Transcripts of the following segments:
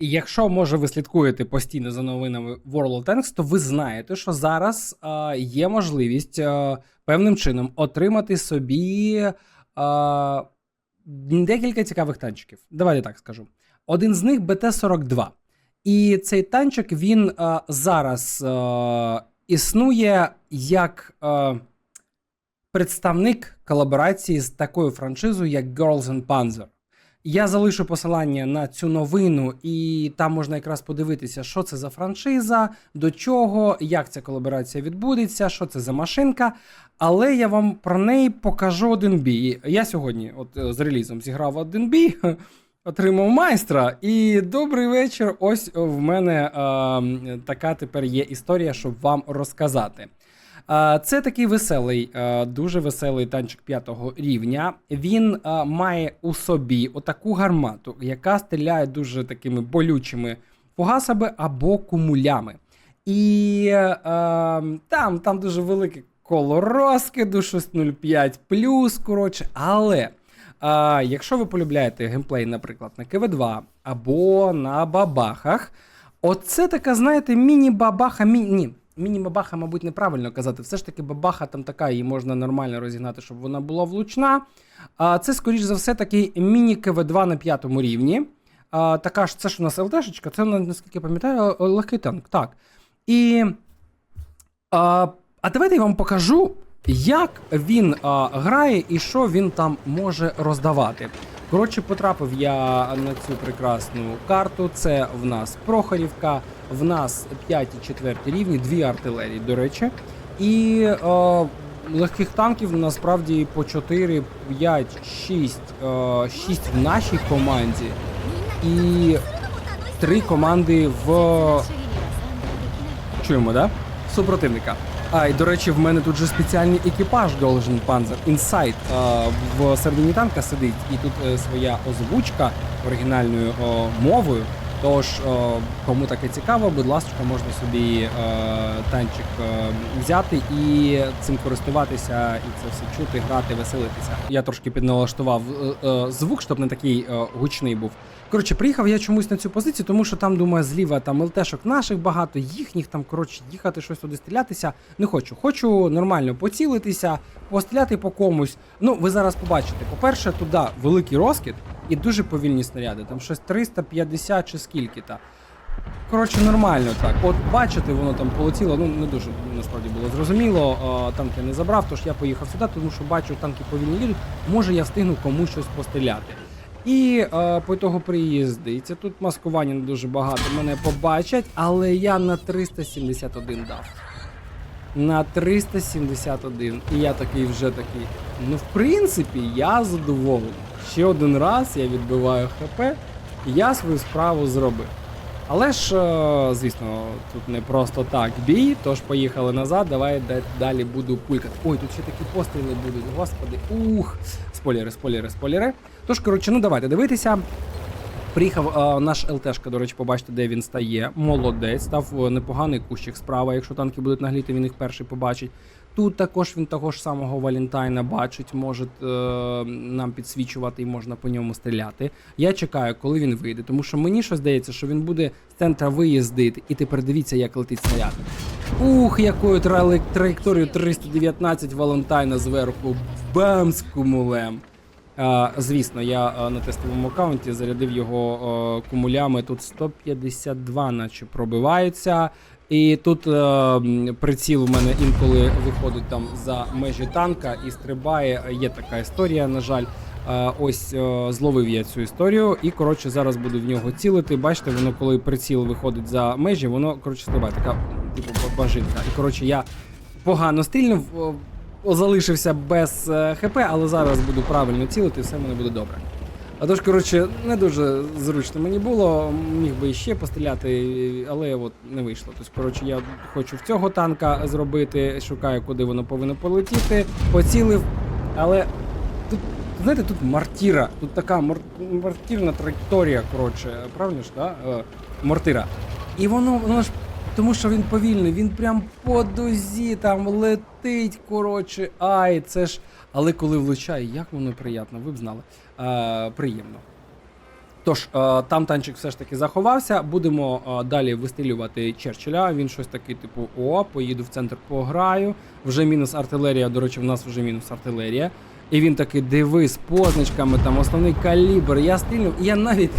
І якщо може ви слідкуєте постійно за новинами World of Tanks, то ви знаєте, що зараз е, є можливість е, певним чином отримати собі е, декілька цікавих танчиків. Давайте так скажу. Один з них БТ-42. І цей танчик він е, зараз е, існує як е, представник колаборації з такою франшизою, як Girls and Panzer. Я залишу посилання на цю новину, і там можна якраз подивитися, що це за франшиза, до чого, як ця колаборація відбудеться, що це за машинка. Але я вам про неї покажу один бій. Я сьогодні, от е, з релізом, зіграв один бій, отримав майстра. І добрий вечір. Ось в мене е, така тепер є історія, щоб вам розказати. Це такий веселий, дуже веселий танчик п'ятого рівня. Він має у собі отаку гармату, яка стріляє дуже такими болючими фугасами або кумулями. І е, там, там дуже велике коло розкиду, щось 0,5 коротше. Але а, якщо ви полюбляєте геймплей, наприклад, на КВ2 або на бабахах, оце така, знаєте, міні-бабаха, міні. Ні, міні-бабаха, мабуть, неправильно казати. Все ж таки, бабаха там така, її можна нормально розігнати, щоб вона була влучна. А це, скоріш за все, такий міні-КВ2 на п'ятому рівні. А, така ж, це ж у нас ЛТшечка, це, наскільки пам'ятаю, легкий танк. Так. І. А, а давайте я вам покажу, як він а, грає і що він там може роздавати. Коротше, потрапив я на цю прекрасну карту. Це в нас Прохорівка, в нас 5 і 4 рівні, дві артилерії, до речі. І е, легких танків насправді по 4, 5, 6, е, 6 в нашій команді. І три команди в чуємо, да? Супротивника. А, і до речі, в мене тут же спеціальний екіпаж Golden Panzer Inside в середині танка сидить, і тут е, своя озвучка оригінальною мовою. Тож, кому таке цікаво, будь ласка, можна собі е, танчик е, взяти і цим користуватися, і це все чути, грати, веселитися. Я трошки підналаштував е, е, звук, щоб не такий е, гучний був. Коротше, приїхав я чомусь на цю позицію, тому що там, думаю, зліва там ЛТшок наших багато, їхніх там, коротше, їхати щось туди стрілятися. Не хочу. Хочу нормально поцілитися, постріляти по комусь. Ну, ви зараз побачите. По-перше, туди великий розкид і дуже повільні снаряди. Там щось 350 чи скільки-то. Коротше, нормально так. От бачите, воно там полетіло. Ну не дуже насправді було зрозуміло. А, танки не забрав, тож я поїхав сюди, тому що бачу, танки повільно їдуть. Може я встигну комусь щось постріляти. І е, по того приїздиться. Тут маскування не дуже багато мене побачать, але я на 371 дав. На 371. І я такий вже такий. Ну, в принципі, я задоволений. Ще один раз я відбиваю ХП, і я свою справу зробив. Але ж, е, звісно, тут не просто так бій, тож поїхали назад, давай да- далі буду пулькати. Ой, тут ще такі постріли будуть, господи. Ух. Спойлери, спойлери, спойлери. Тож, коротше, ну давайте дивитися. Приїхав е, наш ЛТшка, до речі, побачите, де він стає. Молодець, став е, непоганий кущик справа. Якщо танки будуть нагліти, він їх перший побачить. Тут також він того ж самого Валентайна бачить, може е, нам підсвічувати і можна по ньому стріляти. Я чекаю, коли він вийде, тому що мені щось здається, що він буде з центра виїздити. І тепер дивіться, як летить снаряд. Ух, якою траєкторією 319 Валентайна зверху. Бам з кумулем. А, звісно, я а, на тестовому аккаунті зарядив його а, кумулями. Тут 152, наче пробиваються. І тут е, приціл у мене інколи виходить там за межі танка і стрибає. Є така історія, на жаль. Е, ось е, зловив я цю історію, і коротше зараз буду в нього цілити. Бачите, воно коли приціл виходить за межі, воно коротше стрибає. Така типу ба- бажинка. І коротше я погано стрільнув, о, залишився без е, ХП, але зараз буду правильно цілити, все в мене буде добре. А тож, коротше, не дуже зручно мені було, міг би ще постріляти, але от не вийшло. Тобто, коротше, я хочу в цього танка зробити, шукаю, куди воно повинно полетіти, поцілив, але тут, знаєте, тут мортіра, тут така мор... мортірна траєкторія, коротше, правильно ж, да? Е, мортира. І воно, воно ж тому що він повільний, він прям по дозі там летить, коротше. Ай, це ж. Але коли влучає, як воно приємно, ви б знали. А, приємно. Тож, е, там танчик все ж таки заховався. Будемо е, далі вистрілювати Черчилля. Він щось такий, типу, о, поїду в центр пограю. Вже мінус артилерія. До речі, в нас вже мінус артилерія. І він такий, диви, з позначками, там основний калібр. Я стрільнув, і я навіть.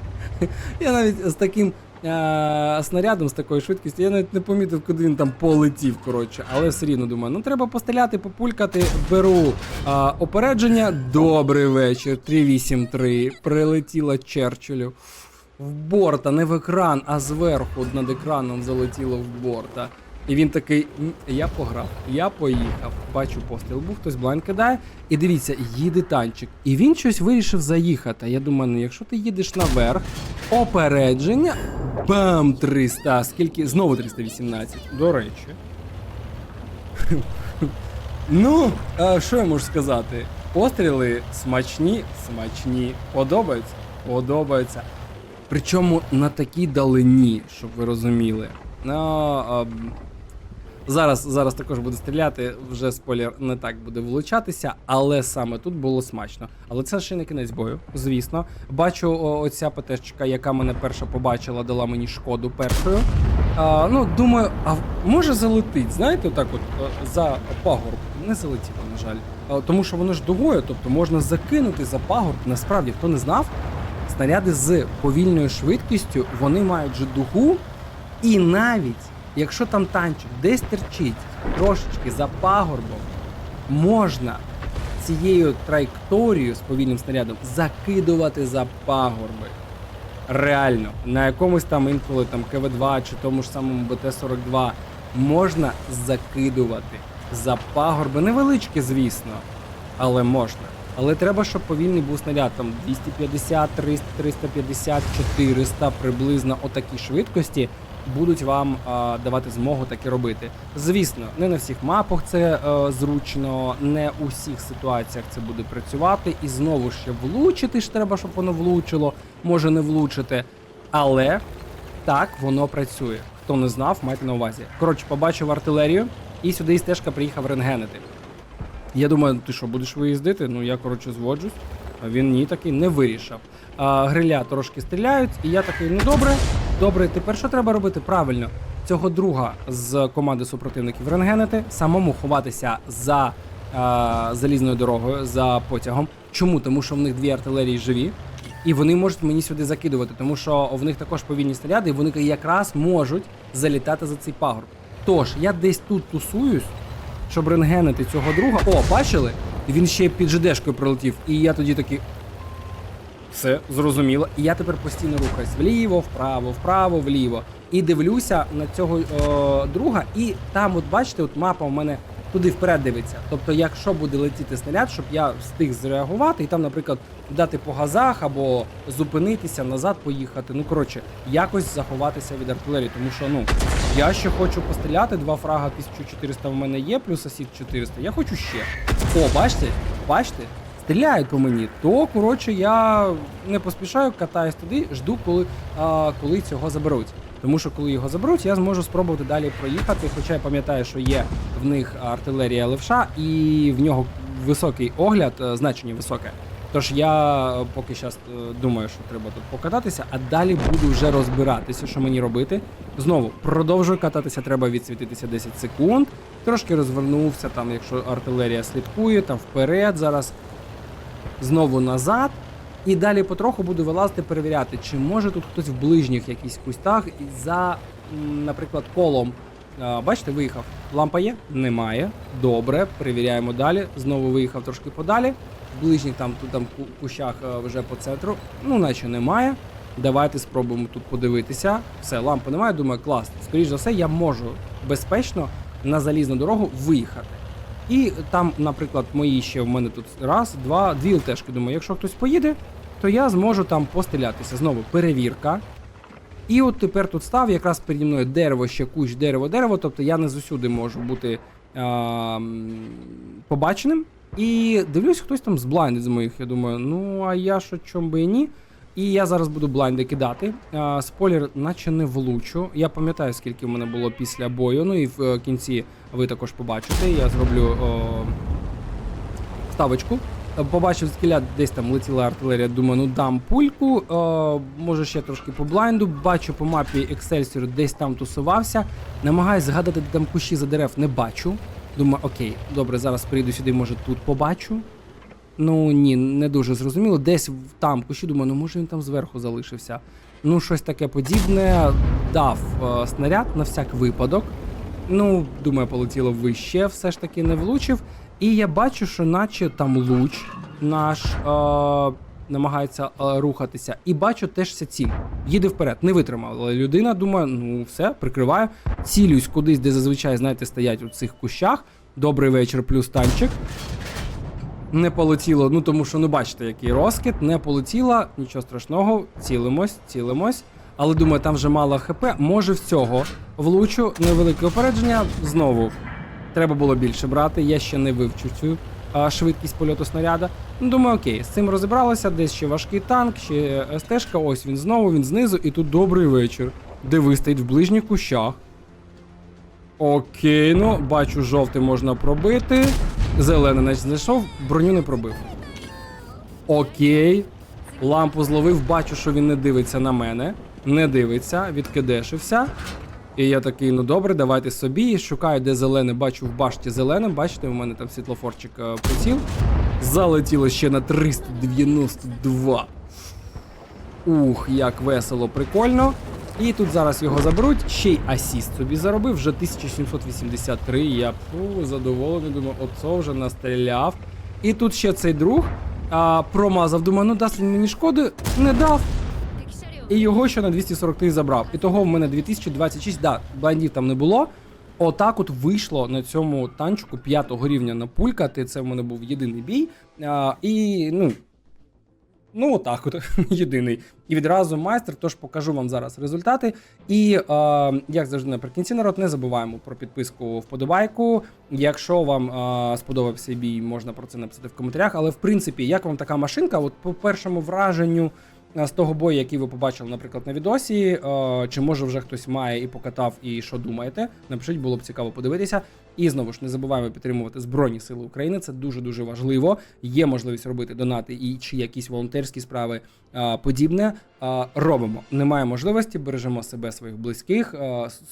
я навіть з таким. е, Снарядом з такою швидкістю, я навіть не помітив, куди він там полетів. Коротше, але все рівно думаю, ну треба постріляти, популькати. Беру а, опередження. Добрий вечір. 383. Прилетіла Черчиллю. В борта, не в екран, а зверху над екраном залетіло в борта. І він такий: я пограв, я поїхав. Бачу постріл був, хтось блайн кидає. І дивіться, їде танчик. І він щось вирішив заїхати. Я думаю, ну якщо ти їдеш наверх, опередження. Бам! 300. Скільки? Знову 318. До речі. Ну, що я можу сказати? Постріли смачні, смачні. Подобаються? Подобаються. Причому на такій далині, щоб ви розуміли. Ну, а, м, зараз, зараз також буду стріляти, вже спойлер не так буде влучатися, але саме тут було смачно. Але це ще не кінець бою, звісно. Бачу, о, оця ПТшка, яка мене перша побачила, дала мені шкоду першою. А, ну, думаю, а може залетить, знаєте, отак от за пагорб. Не залетіло, на жаль. А, тому що воно ж дугою, тобто можна закинути за пагорб. Насправді, хто не знав, снаряди з повільною швидкістю вони мають же дугу, і навіть якщо там танчик десь терчить трошечки за пагорбом, можна цією траєкторією з повільним снарядом закидувати за пагорби. Реально, на якомусь там інколи там КВ-2 чи тому ж самому БТ-42 можна закидувати за пагорби. Невеличкі, звісно, але можна. Але треба, щоб повільний був снаряд там 250, 300, 350, 400 приблизно отакі швидкості будуть вам а, давати змогу таке робити. Звісно, не на всіх мапах це е, зручно, не у всіх ситуаціях це буде працювати. І знову ще влучити ж треба, щоб воно влучило, може не влучити. Але так воно працює. Хто не знав, майте на увазі. Коротше, побачив артилерію, і сюди із стежка приїхав рентгенити. Я думаю, ти що, будеш виїздити? Ну я коротше зводжусь. А він ні такий не вирішив. А, гриля трошки стріляють, і я такий, ну добре, добре, тепер що треба робити? Правильно, цього друга з команди супротивників рентгенити, самому ховатися за а, залізною дорогою, за потягом. Чому? Тому що в них дві артилерії живі, і вони можуть мені сюди закидувати, тому що в них також повільні снаряди, і вони якраз можуть залітати за цей пагорб. Тож, я десь тут тусуюсь, щоб рентгенити цього друга. О, бачили? Він ще під ЖДшкою пролетів. І я тоді такий. Все, зрозуміло. І я тепер постійно рухаюсь вліво, вправо, вправо, вліво. І дивлюся на цього о, друга, і там, от бачите, от мапа у мене туди вперед дивиться. Тобто, якщо буде летіти снаряд, щоб я встиг зреагувати і там, наприклад, дати по газах або зупинитися, назад поїхати. Ну коротше, якось заховатися від артилерії, тому що ну я ще хочу постріляти. Два фрага 1400 в мене є, плюс асід 400. Я хочу ще. О, бачите? Бачите? Стріляють по мені, то коротше я не поспішаю, катаюсь туди, жду, коли, а, коли цього заберуть. Тому що коли його заберуть, я зможу спробувати далі проїхати. Хоча я пам'ятаю, що є в них артилерія левша, і в нього високий огляд, е, значення високе. Тож я е, поки зараз думаю, що треба тут покататися, а далі буду вже розбиратися, що мені робити. Знову продовжую кататися, треба відсвітитися 10 секунд. Трошки розвернувся, там, якщо артилерія слідкує, там вперед зараз знову назад. І далі потроху буду вилазити, перевіряти, чи може тут хтось в ближніх якісь кустах за, наприклад, колом. Бачите, виїхав. Лампа є? Немає. Добре, перевіряємо далі. Знову виїхав трошки подалі. Ближніх там, там кущах е, вже по центру. Ну, наче немає. Давайте спробуємо тут подивитися. Все, лампи немає. Думаю, клас. Скоріше за все, я можу безпечно на залізну дорогу виїхати. І там, наприклад, мої ще в мене тут раз, два, дві ЛТшки. Думаю, якщо хтось поїде, то я зможу там пострілятися. Знову перевірка. І от тепер тут став якраз переді мною дерево, ще кущ, дерево, дерево. Тобто я не зусюди можу бути а, побаченим. І дивлюсь, хтось там з блайндів з моїх. Я думаю, ну а я що чом би і ні. І я зараз буду блайнди кидати. Спойлер, наче не влучу. Я пам'ятаю, скільки в мене було після бою. Ну і в е, кінці ви також побачите. Я зроблю о, ставочку. Е, Побачив скіля, десь там летіла артилерія. Думаю, ну дам пульку. Е, може ще трошки по блайнду. Бачу по мапі Excelsior десь там тусувався. Намагаюсь згадати, де там кущі за дерев, не бачу. Думаю, окей, добре, зараз прийду сюди, може тут побачу. Ну ні, не дуже зрозуміло. Десь там кущі, думаю, ну може він там зверху залишився. Ну, щось таке подібне. Дав е, снаряд на всяк випадок. Ну, думаю, полетіло вище, все ж таки не влучив. І я бачу, що наче там луч наш е, намагається е, рухатися. І бачу теж ця ціль. Їде вперед, не витримала людина. Думаю, ну все, прикриваю. Цілюсь кудись, де зазвичай, знаєте, стоять у цих кущах. Добрий вечір, плюс танчик. Не полетіло, ну тому що ну бачите, який розкид, не полетіло, нічого страшного, цілимось, цілимось. Але думаю, там вже мало хп. Може в цього влучу, невелике опередження. Знову треба було більше брати. Я ще не вивчу цю а, швидкість польоту снаряда. Ну, думаю, окей, з цим розібралися. Десь ще важкий танк, ще СТшка. Ось він знову, він знизу, і тут добрий вечір. Де ви стоїть в ближніх кущах. Окей, ну бачу, жовтий можна пробити. Зелений наче знайшов, броню не пробив. Окей. Лампу зловив, бачу, що він не дивиться на мене. Не дивиться, відкидешився. І я такий, ну добре, давайте собі. Шукаю, де зелене, бачу в башті зелене. Бачите, у мене там світлофорчик е, приціл. Залетіло ще на 392. Ух, як весело, прикольно. І тут зараз його заберуть. Ще й асіст собі заробив, вже 1783. Я фу, задоволений, думаю, оце вже настріляв. І тут ще цей друг а, промазав. Думаю, ну дасть він мені шкоди, не дав. І його ще на 243 забрав. І того в мене 2026, да, блайндів там не було. Отак от вийшло на цьому танчику п'ятого рівня напулькати. Це в мене був єдиний бій. А, і ну, Ну, отак, от єдиний. І відразу майстер, тож покажу вам зараз результати. І е, як завжди наприкінці народ, не забуваємо про підписку вподобайку. Якщо вам е, сподобався бій, можна про це написати в коментарях. Але в принципі, як вам така машинка? От по першому враженню з того бою, який ви побачили, наприклад, на відосі, е, чи може вже хтось має і покатав, і що думаєте? Напишіть, було б цікаво подивитися. І знову ж не забуваємо підтримувати Збройні Сили України. Це дуже дуже важливо. Є можливість робити донати і чи якісь волонтерські справи а, подібне. Робимо. Немає можливості, бережемо себе, своїх близьких,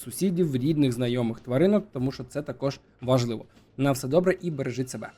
сусідів, рідних, знайомих тваринок, тому що це також важливо. На все добре і бережіть себе.